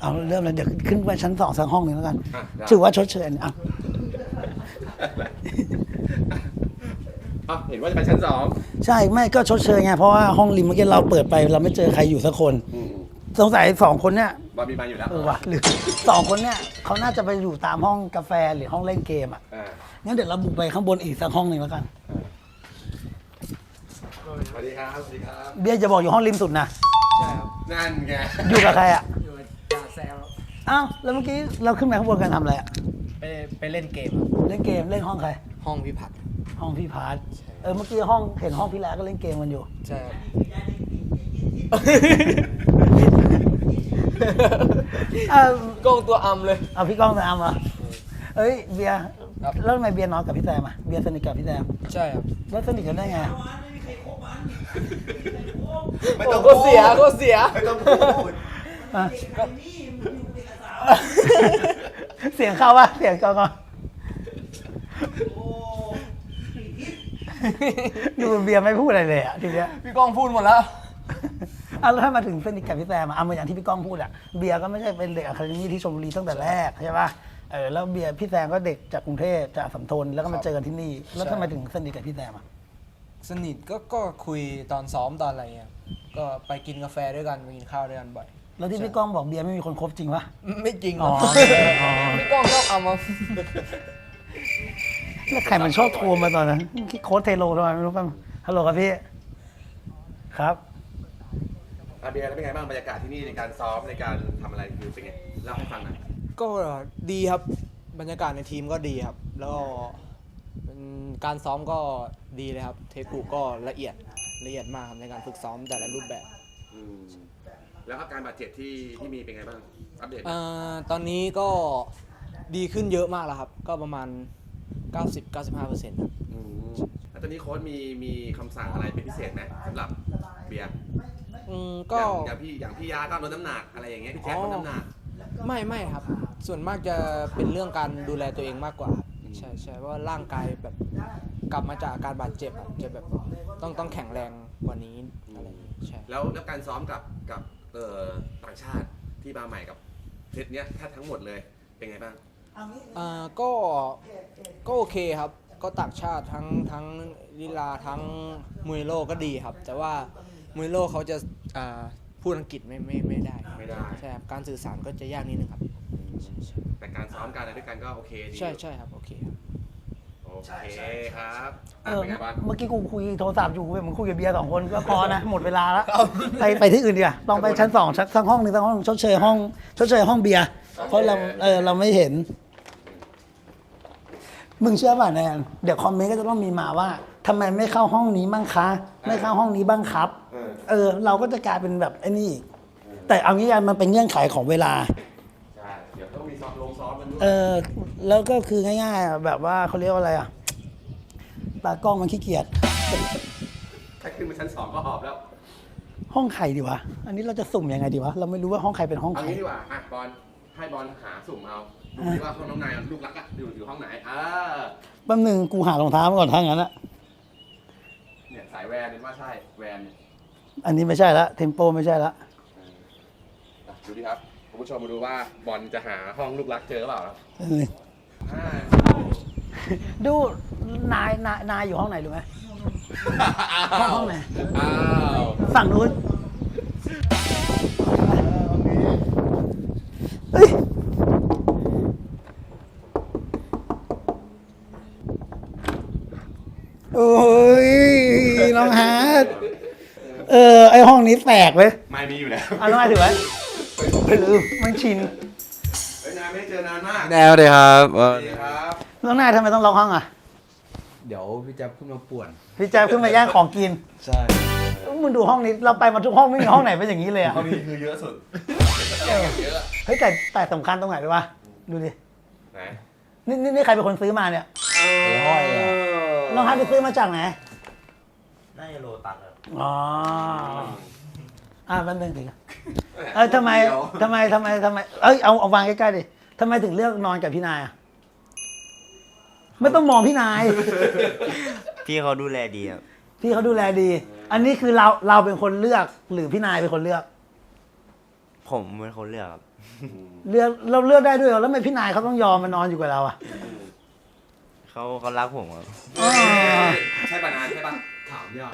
[SPEAKER 1] เอาเริ่มแล้วเดี๋ยวขึ้นไปชั้นสองสักห้องหนึ่งแล้วกัน
[SPEAKER 2] อะได้
[SPEAKER 1] ถือว่าชดเชยอันนี้อะ
[SPEAKER 2] อะเห็นว่าจะไปชั้นสอง
[SPEAKER 1] ใช่ไม่ก็ชดเชยไงเพราะว่าห้องริมเมื่อกี้เราเปิดไป เราไม่เจอใครอยู่สักคน
[SPEAKER 2] อืม
[SPEAKER 1] สงสัยสองคนเนี่ย
[SPEAKER 2] บาร์บีมาอยู่แล้ว
[SPEAKER 1] เออว่ะหรือสองคนเนี่ยเขาน่าจะไปอยู่ตามห้องกาแฟหรือห้องเล่นเกมอะ
[SPEAKER 2] อ่า
[SPEAKER 1] งั้นเดี๋ยวเราบุกไปข้างบนอีกสักห้องหนึ่งแล้วกัน
[SPEAKER 2] สวัสดีครับ สวัสดีครับ
[SPEAKER 1] เบียร์จะบอกอยู่ห้องริมสุดนะ
[SPEAKER 2] นั่นไง
[SPEAKER 1] อยู่กับใครอะ
[SPEAKER 7] อยู่จ่าแซว
[SPEAKER 1] อ้าวแล้วเมื่อกี้เราขึ้นไปข้างบนกันทำอะไรอะ
[SPEAKER 7] ไปไปเล่นเกม
[SPEAKER 1] เล่นเกมเล่นห้องใคร
[SPEAKER 7] ห้องพิพัฒน์
[SPEAKER 1] ห้องพี่พาร์ทเออเมื่อกี้ห้องเห็นห้องพี่แล้วก็เล่นเกมกันอยู่
[SPEAKER 7] ใช่ครับ
[SPEAKER 1] เอ่อ
[SPEAKER 6] กล้องตัวอำเลย
[SPEAKER 1] เอาพี่ก้องไปเอามาเอ้ยเบียร์
[SPEAKER 6] ครับ
[SPEAKER 1] แล้วทำไมเบียร์น้อยกับพี่แซมอะเบียร์สนิทกับพี่แซม
[SPEAKER 6] ใช่ครับ
[SPEAKER 1] แล้วสนิทกันได้ไง
[SPEAKER 5] ไม่ต้อง
[SPEAKER 6] ก็เสียก็เสีย
[SPEAKER 5] ไม่ต้องพูด
[SPEAKER 1] อะเสียงเข้าป่ะเสียงเข้าก่อนดูเบียร์ไม่พูดอะไรเลยอะทีเนี้ย
[SPEAKER 6] พี่ก้องพูดหมดแล้ว
[SPEAKER 1] อะแล้วถ้ามาถึงสนิทกับพี่แซมอะเอาเหมือนอย่างที่พี่ก้องพูดอะเบียร์ก็ไม่ใช่เป็นเด็กอะคาเดมี่ที่ชลบุรีตั้งแต่แรกใช่ป่ะเออแล้วเบียร์พี่แซมก็เด็กจากกรุงเทพจากสัมทนแล้วก็มาเจอกันที่นี่ แล้วทำไมถึงสนิทกับพี่แซมอะ
[SPEAKER 6] สนิทก็ก็คุยตอนซ้อมตอนอะไรเงี้ยก็ไปกินกาแฟด้วยกันไปกินข้าวด้วยกันบ่อย
[SPEAKER 1] แล้วที่พี่ก้องบอกเบียร์ไม่มีคนคบจริงปะ
[SPEAKER 6] ไม่จริง
[SPEAKER 1] อ๋ออ๋อ
[SPEAKER 6] พี่ก้องชอบอำมา
[SPEAKER 1] แล้วใครมันชอบโทรมาตอนนั้นโค้ดเทโลทำไมไม่รู้ป่ะฮัลโหลครับพี่ ครับ
[SPEAKER 2] อาเบียร์แล้วเป็นไงบ้างบรรยากาศที่นี่ในการซ้อมในการทำอะไรคือเป็นไงเล่าให้ฟังหน่อย
[SPEAKER 6] ก็ดีครับบรรยากาศในทีมก็ดีครับ แล้วก็เป็นการซ้อมก็ดีเลยครับ เทคูก็ละเอียดละเอียดมากครับในการฝึกซ้อมแต่ละรูปแบบ
[SPEAKER 2] อืมแล้วอาการบาดเจ็บที่ที่มีเป็นไงบ้างอัปเดต
[SPEAKER 6] เอ่อตอนนี้ก็ดีขึ้นเยอะมากแล้วครับ ก็ประมาณ 90-95%ครับ
[SPEAKER 2] อืมแล้วตอนนี้โค้ชมีมีคำสั่งอะไรเป็นพิเศษไหมสำหรับเบียร์
[SPEAKER 6] อืม
[SPEAKER 2] ก็
[SPEAKER 6] ก็
[SPEAKER 2] อย่างพี่อย่างพี่ยาก็ลดน้ำหนักอะไรอย่างเงี้ยพี่แจ๊ค
[SPEAKER 6] อ๋อ
[SPEAKER 2] ลดน้ำหนัก
[SPEAKER 6] ไม่ไม่ครับ ส่วนมากจะเป็นเรื่องการดูแลตัวเองมากกว่าครับใช่ใช่เพราะว่าร่างกายแบบกลับมาจากอาการบาดเจ็บอะจะแบบต้องต้องแข็งแรงกว่านี้อะไรอย่างงี้ใช่
[SPEAKER 2] แล้วแล้วการซ้อมกับกับเอ่อต่างชาติที่มาใหม่กับเซตเนี้ยแทบทั้งหมดเลยเป็นไงบ้าง
[SPEAKER 6] อ่าก็ก็โอเคครับ ก็ต่างชาติทั้งทั้งลิลาทั้งมุยโลก็ดีครับ แต่ว่า มุยโลเขาจะอ่าพูดอังกฤษไม่ไม่ไม่ได้
[SPEAKER 2] ไม่ได้
[SPEAKER 6] ใช่ครับการสื่อสารก็จะยากนิดนึงครับ
[SPEAKER 2] แต่การซ้อมการอะไรด้วยกันก็โอเคดี
[SPEAKER 6] ใช่ใช่ครับโอเคครับ
[SPEAKER 2] โอเคครับ
[SPEAKER 1] เอ
[SPEAKER 2] อะ
[SPEAKER 1] อ
[SPEAKER 2] เป็นไงบ้าง
[SPEAKER 1] เมื่อกี้กูคุยโทรศัพท์อยู่เว้ยมึงคุยกับเบียร์สองคนก็พอนะ หมดเวลาแล้วไปไปที่อื่นดีกว่าลองไปชั้นสองชั้นสักห้องหนึ่งสักห้องชดเชยห้องชดเชยห้องเบียร์เพราะเราเออเราไม่เห็น มึงเชื่อป่ะแนนเดี๋ยวคอมเมนต์ก็จะต้องมีมาว่าทำไมไม่เข้าห้องนี้บ้างคะ ไม่เข้าห้องนี้บ้างครับ
[SPEAKER 2] เออ
[SPEAKER 1] เออ เราก็จะกลายเป็นแบบไอ้นี่อีกแต่เอางี้กันมันเป็นเงื่อนไขของเวลา
[SPEAKER 2] ใช่เดี๋ยวต้องมีซ้อมลงซ้อมกันด้วย
[SPEAKER 1] เออ แล้วก็คือง่ายๆอะแบบว่าเขาเรียกว่าอะไรอะตากล้องมันขี้เกียจ
[SPEAKER 2] ถ้าขึ้นมาชั้นสองก็หอบแล้ว
[SPEAKER 1] ห้องใครดีวะ อันนี้เราจะสุ่มยังไงดีวะ เราไม่รู้ว่าห้องใครเป็นห้อง
[SPEAKER 2] เอา
[SPEAKER 1] ใคร
[SPEAKER 2] งี้ดีกว่าอะบอลให้บอลหาสุ่มเอา ดูดิว่าห้องน้องนายลูกรักอะอยู่อยู่ห้องไหนอ่า
[SPEAKER 1] แป๊บหนึงกูหารองเท้ามาก่อนถ้างั้นอะ
[SPEAKER 2] เนี่ยสายแวนเนี่ยว่าใช่แวนเนี่ย
[SPEAKER 1] อันนี้ไม่ใช่ละเทมโปไม่ใช่ละ
[SPEAKER 2] อะดูดิครับคุณผู้ชมมาดูว่าบอลจะหาห้องลูกรักเจอหรือเปล่าครับ
[SPEAKER 1] เออ
[SPEAKER 2] อ่า
[SPEAKER 1] ดูนายนายนายอยู่ห้องไหนรู้ไหม ห้องห้องไหน
[SPEAKER 2] อ้าว
[SPEAKER 1] ฝั่งนู้นเฮ้ยโอ้ยน้องฮาร์ดเออไอห้องนี้แปลกเว้ย
[SPEAKER 2] ไม่มีอยู่แล้ว
[SPEAKER 1] เอาน้องฮาร์ดถือไว้ไม่ลืมมันชิน
[SPEAKER 2] เฮ้ยนายไม่ได้เจอนานมาก
[SPEAKER 9] แนวเลยครับ
[SPEAKER 2] สวัสดีครับ
[SPEAKER 1] น้องนายทำไมต้องล็อกห้องอะ
[SPEAKER 7] เดี๋ยวพี่แจ๊บขึ้นมาป่วน
[SPEAKER 1] พี่แจ๊คขึ้นมาแย่งของกิน
[SPEAKER 7] ใช่
[SPEAKER 1] มึงดูห้องนี้เราไปมาทุกห้องไม่มีห้องไหนเป็นอย่างนี้เลยอะ
[SPEAKER 2] ห้องนี้คือเยอะสุดเยอะ
[SPEAKER 1] เฮ้ยแต่แต่สำคัญตรงไหนรู้ป่ะดูดิ
[SPEAKER 2] ไหน
[SPEAKER 1] นี่นี่นี่ใครเป็นคนซื้อมาเนี่ย
[SPEAKER 7] ห้อยอะ
[SPEAKER 1] น้องฮัทไปซื้อมาจากไหน
[SPEAKER 8] น่าจะโลตัสครับ
[SPEAKER 1] อ๋ออ่าแป๊บนึงถึงเอ้ยทำไมทำไมทำไมทำไม เอ้ยเอาเอาวางใกล้ๆดิทำไมถึงเลือกนอนกับพี่นายอะไม่ต้องมองพี่นาย
[SPEAKER 3] พี่เขาดูแลดีครับ
[SPEAKER 1] พี่เขาดูแลดี อันนี้คือเราเราเป็นคนเลือกหรือพี่นายเป็นคนเลือก
[SPEAKER 3] ผมเป็นคนเลือกครับ
[SPEAKER 1] เลือกเราเลือกได้ด้วยเหรอแล้วทำไมพี่นายเขาต้องยอมมานอนอยู่กับเราอะ
[SPEAKER 3] เขาเขารักผมครับ
[SPEAKER 1] อ๋อ
[SPEAKER 2] ใช่ปะนานใช่ปะ
[SPEAKER 7] ถามยาก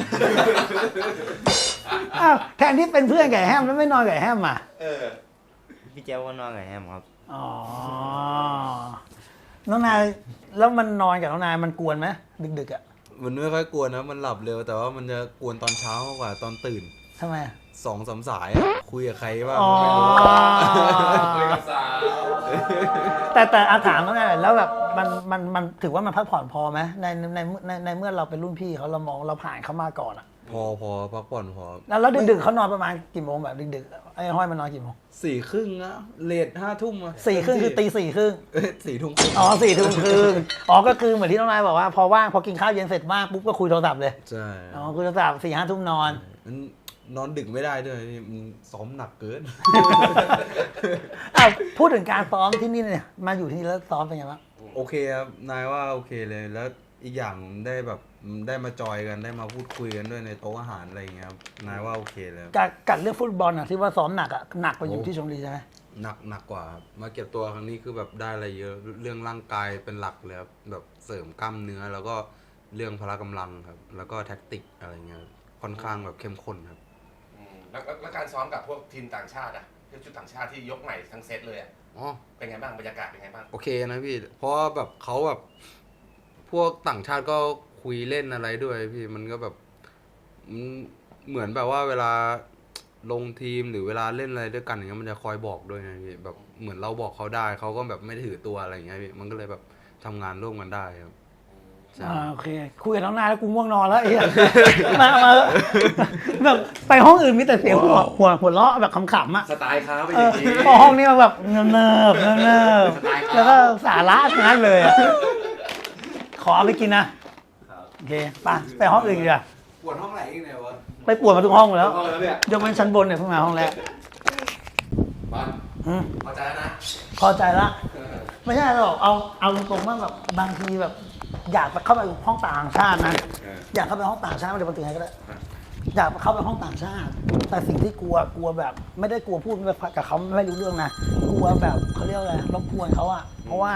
[SPEAKER 1] อ้าวแทนที่เป็นเพื่อนกับแฮมแล้วไม่นอนกับแฮมอะ
[SPEAKER 2] เออ
[SPEAKER 3] พี่แจ๊วก็นอนกับแฮมครับ
[SPEAKER 1] อ๋อ น้องนายแล้วมันนอนกับน้องนายมันกวนไหมดึกๆอะ
[SPEAKER 10] มันไม่ค่อยกวนนะ มันหลับเร็วแต่ว่ามันจะกวนตอนเช้ามากกว่าตอนตื่น
[SPEAKER 1] ทำไมอะ
[SPEAKER 10] สองสามสายอะคุยกับใครบ้าง
[SPEAKER 1] อ๋อ
[SPEAKER 10] ไม่รู้
[SPEAKER 2] คุยกับสาว
[SPEAKER 1] แต่แต่อาถามน้องนายแล้วแบบมันมันมันถือว่ามันพักผ่อนพอไหมในในในในเมื่อเราเป็นรุ่นพี่เขาเรามองเราผ่านเขามาก่อนอะ
[SPEAKER 10] พอพอพักผ่อนพอ
[SPEAKER 1] แล้วแล้วดึกๆเขานอนประมาณกี่โมงแบบดึกๆไอ้ห้อยมันนอนกี่โมง
[SPEAKER 10] สี่ครึ่งอะเลทห้าทุ่มอะ
[SPEAKER 1] สี่ครึ่งคือตีสี่ครึ่ง
[SPEAKER 10] เอ้ยสี่ทุ่มครึ่ง
[SPEAKER 1] อ๋อสี่ทุ่มครึ่งอ๋อก็คือเหมือนที่น้องนายบอกว่าพอว่างพอกินข้าวเย็นเสร็จว่างปุ๊บก็คุยโทรศัพท์เลย
[SPEAKER 10] ใช่
[SPEAKER 1] อ๋อคุยโทรศัพท์สี่ห้าทุ่มนอน
[SPEAKER 10] มัน นอนดึกไม่ได้ด้วยนี่มึงซ้อมหนักเกิน
[SPEAKER 1] อ้าวพูดถึงการซ้อมที่นี่เนี่ย มาอยู่ที่นี่แล้วซ้อมเป็นไงบ้าง
[SPEAKER 10] โอเคครับ นายว่าโอเคเลย แล้วอีกอย่างได้แบบได้มาจอยกันได้มาพูดคุยกันด้วยในโต๊ะอาหารอะไรอย่างเงี้ยครับนายว่าโอเคเลยครับ
[SPEAKER 1] กัดกัดเรื่องฟุตบอลอะที่ว่าซ้อมหนักอะหนักกว่าอยู่ที่ชมบุรีใช่ไหม
[SPEAKER 10] หนักหนักกว่าครับมาเก็บตัวครั้งนี้คือแบบได้อะไรเยอะเรื่องร่างกายเป็นหลักเลยครับแบบเสริมกล้ามเนื้อแล้วก็เรื่องพละกำลังครับ แล้วก็แท็กติกอะไรเงี้ยครับค่อนข้างแบบเข้มข้นครับ
[SPEAKER 2] อืม แล้วแล้วแล้วการซ้อมกับพวกทีมต่างชาติอะทีมชุดต่างชาติที่ยกใหม่ทั้งเซตเลยอะ
[SPEAKER 10] อ๋อ
[SPEAKER 2] เป็นไงบ้างบรรยากาศเป็นไงบ้าง
[SPEAKER 10] โอเคนะพี่ เพราะว่าแบบเขาแบบ พวกต่างชาติก็คุยเล่นอะไรด้วยพี่มันก็แบบมันเหมือนแบบว่าเวลาลงทีมหรือเวลาเล่นอะไรด้วยกันอย่างเงี้ยมันจะคอยบอกด้วยนะพี่แบบเหมือนเราบอกเขาได้เขาก็แบบไม่ถือตัวอะไรอย่างเงี้ยพี่มันก็เลยแบบทำงานร่วมกันได้ครับใช่
[SPEAKER 1] อ่าโอเคคุยกับน้องนายแล้วกูง่วงนอนแล้วไอ้เหี้ยมามาแบบไปห้องอื่นมีแต่เสียงหัวหัวหัวเราะแบบขำๆอะ
[SPEAKER 2] สไตล์เขาเป็น
[SPEAKER 1] เอ
[SPEAKER 2] อ
[SPEAKER 1] อย่าง
[SPEAKER 2] นี้
[SPEAKER 1] พอห้องนี้มันแบบเนิบเนิบเนิบเนิบแล้วก็สาระทั้งนั้นเลยอะขอเอาไปกินนะโอเคไปไปห้องอื่นดีกว่า
[SPEAKER 10] ปวดห้องไหนอีกเนี่ยวะ
[SPEAKER 1] ไปปวดมาทุกห้องหมดแล้ว
[SPEAKER 2] ห้องแล้วเนี่ย
[SPEAKER 1] ยกเว้นชั้นบนเนี่ยเพิ่งมาห้องแรก
[SPEAKER 2] บอล
[SPEAKER 1] อืม
[SPEAKER 2] พอใจแล้วนะ
[SPEAKER 1] พอใจละ ไม่ใช่หรอกเอาเอาตรงๆว่าแบบบางทีแบบ อยากเข้าไปห้องต่างชาตินะ
[SPEAKER 2] เออ
[SPEAKER 1] อยากเข้าไปห้องต่างชาติไม่ได้ปฏิเสธก็ได้อยากเข้าไปห้องต่างชาติ แต่สิ่งที่กลัวกลัวแบบ ไม่ได้กลัวพูดกับเขาไม่รู้เรื่องนะกลัวแบบเขาเรียกว่าอะไรรบกวนเขาอะเพราะว่า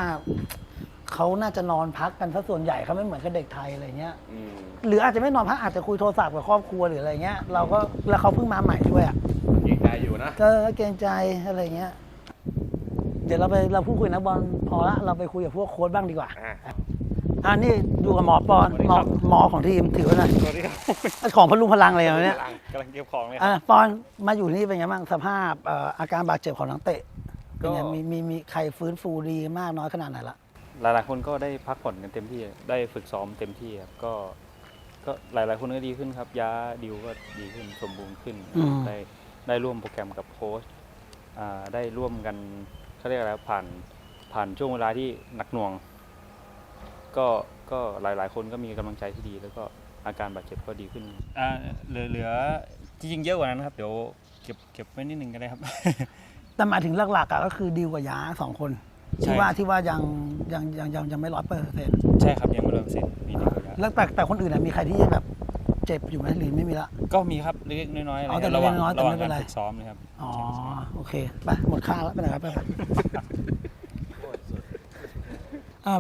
[SPEAKER 1] เขาน่าจะนอนพักกันซะส่วนใหญ่เขาไม่เหมือนกับเด็กไทยอะไรเงี้ย
[SPEAKER 2] อืม
[SPEAKER 1] หรืออาจจะไม่นอนพักอาจจะคุยโทรศัพท์กับครอบครัวหรืออะไรเงี้ยเราก็แล้วเขาเพิ่งมาใหม่ด้วยอะ
[SPEAKER 2] ยิงได้อยู่นะ
[SPEAKER 1] ก็เกรงใจอะไรเงี้ย เดี๋ยวเราไปเราพูดคุยนะบอลพอละเราไปคุยกับพวกโค้ชบ้างดีกว่า
[SPEAKER 2] อ่า
[SPEAKER 1] อ่านี่อยู่กับหมอปอนหมอหมอของทีมถือไว้หน่อย
[SPEAKER 11] สวัสดีครับ
[SPEAKER 1] ของพลุงพลังอะไรอย่างเนี้ย
[SPEAKER 11] กำลังเก็บของเลยค
[SPEAKER 1] อ่า
[SPEAKER 11] รับ
[SPEAKER 1] ปอนมาอยู่นี่เป็นไงบ้างสภาพเอ่ออาการบาดเจ็บของนักเตะเป็นไง
[SPEAKER 11] ก็
[SPEAKER 1] มีมีมีใครฟื้นฟูดีมากน้อยขนาดไหนละ
[SPEAKER 11] หลายๆคนก็ได้พักผ่อนกันเต็มที่ได้ฝึกซ้อมเต็มที่ครับก็ ก็หลายๆคนก็ดีขึ้นครับย้าดิวก็ดีขึ้นสมบูรณ์ขึ้น
[SPEAKER 1] อืม
[SPEAKER 11] ได้ได้ร่วมโปรแกรมกับโค้ชอ่าได้ร่วมกันเขาเรียกอะไรผ่านผ่านช่วงเวลาที่หนักหน่วง ก็ก็หลาย ๆ คนก็มีกำลังใจที่ดี แล้วก็อาการบาดเจ็บก็ดีขึ้น อ่าเหลือเหลือจริงๆเยอะกว่านั้นครับ เดี๋ยวเก็บเก็บไว้นิดนึงก็ได้ครับ
[SPEAKER 1] แต่หมายถึงหลักๆอะก็คือดิวกับย้าสองคน
[SPEAKER 11] ใช่
[SPEAKER 1] ที่ว่าที่ว่ายังยังยังยังยังไม่ร้อยเปอร์เซ็นต์
[SPEAKER 11] ใช่ครับยังไม่เริ่มเสร็จมีดีกว่า
[SPEAKER 1] แล้วแต่แต่คนอื่นอะมีใครที่แบบเจ็บอยู่ไหมหรือไม่มีละ
[SPEAKER 11] ก็มีครับเล็กๆน้อยๆอะไร
[SPEAKER 1] อ๋อแต่
[SPEAKER 11] เงี้ยระหว่าง
[SPEAKER 1] เล็กๆน้อยๆแต่
[SPEAKER 11] ระหว่าง
[SPEAKER 1] ไม่เป็น
[SPEAKER 11] การ
[SPEAKER 1] ไร
[SPEAKER 11] ฝึกซ้อมเลยครับ
[SPEAKER 1] อ๋อโอเค ไป หมดค่าแล้วไปไหนครับไปไหนอ่า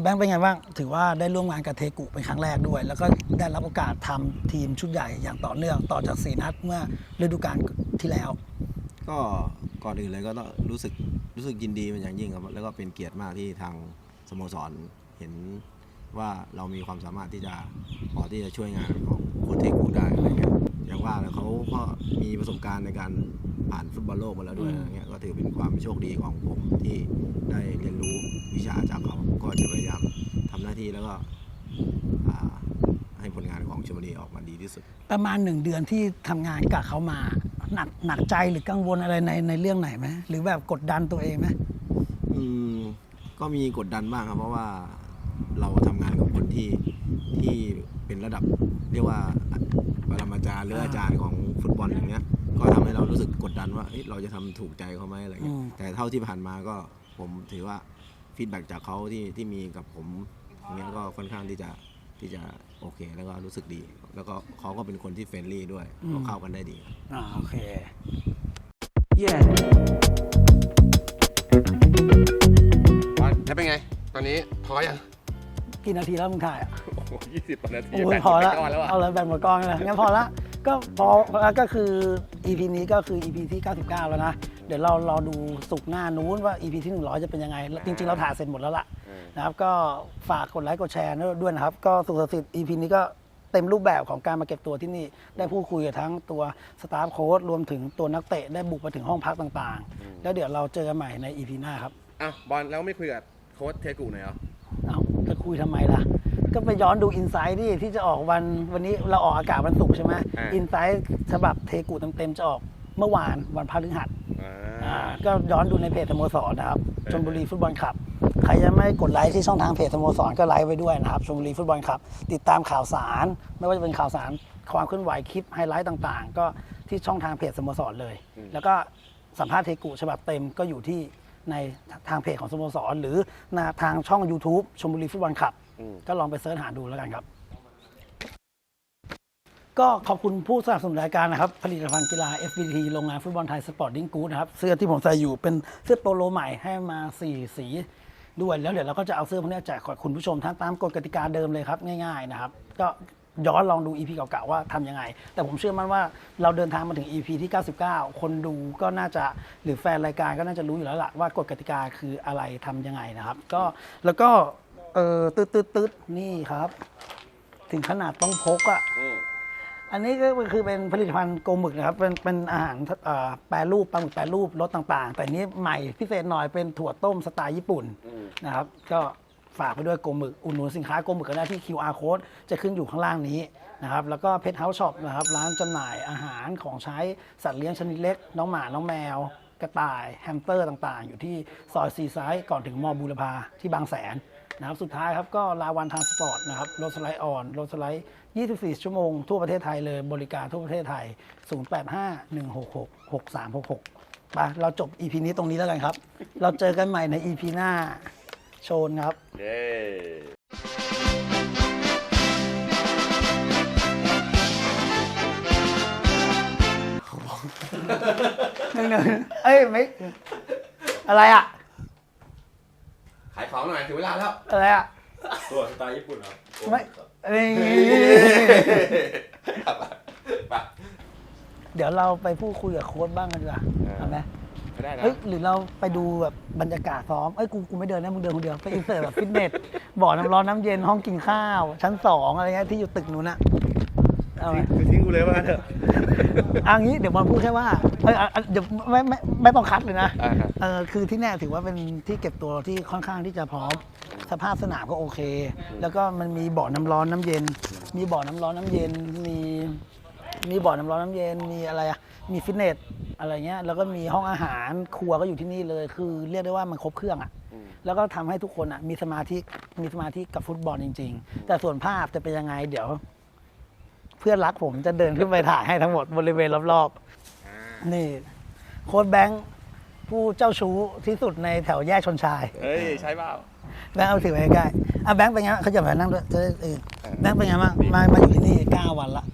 [SPEAKER 1] แบงค์เป็นไงบ้าง ถือว่าได้ร่วมงานกับเทกุเป็นครั้งแรกด้วย แล้วก็ได้รับโอกาสทำทีมชุดใหญ่อย่างต่อเนื่องต่อจากสีนัดเมื่อฤดูกาลที่แล้ว
[SPEAKER 12] ก็ก่อนอื่นเลยก็ต้องรู้สึกรู้สึกยินดีเป็นอย่างยิ่งครับ แล้วก็เป็นเกียรติมากที่ทางสโมสรเห็นว่าเรามีความสามารถที่จะพอที่จะช่วยงานของโค้ชเทกูได้อะไรเงี้ย อย่างว่าแล้วเขาก็มีประสบการณ์ในการผ่านฟุตบอลโลกมาแล้วด้วยอะไรเงี้ยก็ถือเป็นความโชคดีของผมที่ได้เรียนรู้วิชาจากเขาก็จะพยายามทำหน้าที่แล้วก็อ่าให้ผลงานของชมบุรีออกมาดีที่สุด
[SPEAKER 1] ประมาณหนึ่งเดือนที่ทำงานกับเขามา หนักหนักใจหรือกังวลอะไรในในเรื่องไหนไหมหรือแบบกดดันตัวเองไหม
[SPEAKER 12] อืมก็มีกดดันบ้างครับ เพราะว่าเราทำงานกับคนที่ที่เป็นระดับเรียกว่า ปรมาจารย์หรืออาจารย์ของฟุตบอลอย่างเงี้ย ก็ทำให้เรารู้สึกกดดันว่าเอ๊ะเราจะทำถูกใจเขาไหมอะไรเงี้ยแต่เท่าที่ผ่านมาก็ผมถือว่าฟีดแบ็จากเขาที่ที่มีกับผมอย่างเงี้ยก็ค่อนข้างที่จะที่จะโอเคแล้วก็รู้สึกดี แล้วก็เขาก็เป็นคนที่เฟรนลี่ด้วยก็เข้ากันได้ดี
[SPEAKER 1] อ่าโอเค
[SPEAKER 2] บอลแล้วเป็นไง ตอนนี้พอยัง
[SPEAKER 1] กี่นาทีแล้วมึงถ่ายอะ
[SPEAKER 2] โอ้โหยี่สิบนาที
[SPEAKER 1] โอ้
[SPEAKER 2] แบ
[SPEAKER 1] ย
[SPEAKER 2] ต
[SPEAKER 1] พอ
[SPEAKER 2] หมด
[SPEAKER 1] ละ
[SPEAKER 2] ไปก่อนแล้วอะ
[SPEAKER 1] เอาเลยแบ่งหมดกองเลยงั้นพอละก็พอก็คือ EP นี้ก็คือ EP ที่ 99 แล้วนะ เดี๋ยวเรารอดูสุกร์หน้านู้นว่า EP ที่ 100 จะเป็นยังไง จริง ๆ เราถ่ายเสร็จหมดแล้วล่ะนะครับก็ฝากกดไลค์กดแชร์ด้วยนะครับ ก็สุขสันต์ EP นี้ก็เต็มรูปแบบของการมาเก็บตัวที่นี่ ได้พูดคุยกับทั้งตัวสตาฟโค้ดรวมถึงตัวนักเตะได้บุกไปถึงห้องพักต่างๆ แล้วเดี๋ยวเราเจอกันใหม่ใน EP หน้าครับ
[SPEAKER 2] อ้าวบอลแล้วไม่คุยกับโค้ชเทกูหน่อยเหรอ
[SPEAKER 1] เอาจะคุยทำไมล่ะ ก็ไปย้อนดูอินไซต์ที่ที่จะออกวันวันนี้เราออกอากาศวันศุกร์ใช่ไหม
[SPEAKER 2] อ่า
[SPEAKER 1] อินไซต์ฉบับเทกูเต็มๆจะออกเมื่อวานวันพฤหัสอ่าก็ย้อนดูในเพจสโมสรนะครับชลบุรีฟุตบอลคลับ ใครยังไม่กดไลค์ที่ช่องทางเพจสโมสรก็ไลค์ไว้ด้วยนะครับชลบุรีฟุตบอลคลับ ติดตามข่าวสาร ไม่ว่าจะเป็นข่าวสารความเคลื่อนไหวคลิปไฮไลท์ต่างๆ ก็ที่ช่องทางเพจสโมสรเลย แล้วก็สัมภาษณ์เทกุฉบับเต็มก็อยู่ที่ในทางเพจของสโมสร หรือทางช่อง YouTube ชลบุรีฟุตบอลคลับ ก็ลองไปเสิร์ชหาดูแล้วกันครับ ก็ขอบคุณผู้สนับสนุนรายการนะครับ ผลิตภัณฑ์กีฬา FPT โรงงานฟุตบอลไทยสปอร์ตดิ้งกู๊ดนะครับ เสื้อที่ผมใส่อยู่เป็นเสื้อโปโลใหม่ให้มา4สีด้วยแล้วเดี๋ยวเราก็จะเอาเสื้อพวกนี้แจกคุณผู้ชมท่านตามกฎกติกาเดิมเลยครับง่ายๆนะครับ ก็ย้อนลองดู EP เก่าๆว่าทำยังไง แต่ผมเชื่อมั่นว่าเราเดินทางมาถึง EP ที่ 99 คนดูก็น่าจะหรือแฟนรายการก็น่าจะรู้อยู่แล้วล่ะว่ากฎกติกาคืออะไรทำยังไงนะครับ ก็แล้วก็ เออตืดตืดตืดนี่ครับ ถึงขนาดต้องพกอะอันนี้ก็คือเป็นผลิตภัณฑ์โกหมึกนะครับ เป็นเป็นอาหารเอ่อแปรรูปปลาหมึกแปรรูปรสต่างๆ แต่อันนี้ใหม่พิเศษหน่อยเป็นถั่วต้มสไตล์ญี่ปุ่นนะครับก็ฝากไปด้วยโกหมึกอุดหนุนสินค้าโกหมึกกันได้ที่ QR code จะขึ้นอยู่ข้างล่างนี้นะครับแล้วก็เพ t เฮาส์ช็อปนะครับร้านจำหน่ายอาหารของใช้สัตว์เลี้ยงชนิดเล็ก น้องหมา น้องแมว กระต่าย แฮมสเตอร์ต่างๆ อยู่ที่ซอยซีไซด์ก่อนถึงมอบูรพาที่บางแสน นะครับสุดท้ายครับก็ลาวันทางสปอร์ตนะครับรถสไลด์ออนรถสไลด์ 24 ชั่วโมง ทั่วประเทศไทยเลยบริการทั่วประเทศไทย 0851666366ไปเราจบ EP นี้ตรงนี้แล้วกันครับ เราเจอกันใหม่ใน EP หน้าโชนครับ
[SPEAKER 2] เย้
[SPEAKER 1] หนึ่งหนึ่งเอ้ยไม่อะไรอะ
[SPEAKER 2] ขายของหน่อยถึงเวลาแล้ว
[SPEAKER 1] อะไรอะ
[SPEAKER 9] ตัวสไตล์ญี่ปุ่นครับ
[SPEAKER 1] ไม่เอ้ย
[SPEAKER 2] ไป
[SPEAKER 1] เดี๋ยวเราไปพูดคุยกับโค้ชบ้างกันดีกว่าเอาไหม
[SPEAKER 2] ไม่ได้นะ
[SPEAKER 1] เฮ้ยหรือเราไปดูแบบบรรยากาศซ้อมเอ้ยกูกูไม่เดินนะมึงเดินคนเดียวไปอินเสิร์ตแบบฟิตเนสบ่อน้ำร้อนน้ำเย็นห้องกินข้าว ชั้นสองอะไรเงี้ยที่อยู่ตึกนู้นอะ เอาไหม
[SPEAKER 9] ทิ้งกูเลยว่าเถอะ
[SPEAKER 1] เอางี้เดี๋ยวบอลพูดแค่ว่าเอยอะอะเดี๋ยวไม่ไม่ไม่ต้องคัดเลยนะ
[SPEAKER 2] อ่าครับ
[SPEAKER 1] เออคือที่แน่ถือว่าเป็นที่เก็บตัวที่ค่อนข้างที่จะพร้อม สภาพสนามก็โอเค แล้วก็มันมีบ่อน้ำร้อนน้ำเย็น มีบ่อน้ำร้อนน้ำเย็นมีมีบ่อน้ำร้อนน้ำเย็นมีอะไรอะมีฟิตเนสอะไรเงี้ยแล้วก็มีห้องอาหารครัวก็อยู่ที่นี่เลย คือเรียกได้ว่ามันครบเครื่องอะ แล้วก็ทำให้ทุกคนอะมีสมาธิมีสมาธิกับฟุตบอลจริง ๆ แต่ส่วนภาพจะเป็นยังไงเดี๋ยว เพื่อนรักผมจะเดินขึ้นไปถ่ายให้ทั้งหมดบริเวณรอบๆนี่โค้ดแบงค์ผู้เจ้าชู้ที่สุดในแถวแยกชนชาย
[SPEAKER 2] เฮ้ย ใช่เปล่า
[SPEAKER 1] แบงค์เอาถือไว้ใกล้ๆอะแบงค์เป็นไงบ้างเขาจะแบบนั่งด้วยจะได้เออแบงค์เป็นไงบ้างมามาอยู่ที่นี่เก้าวันละ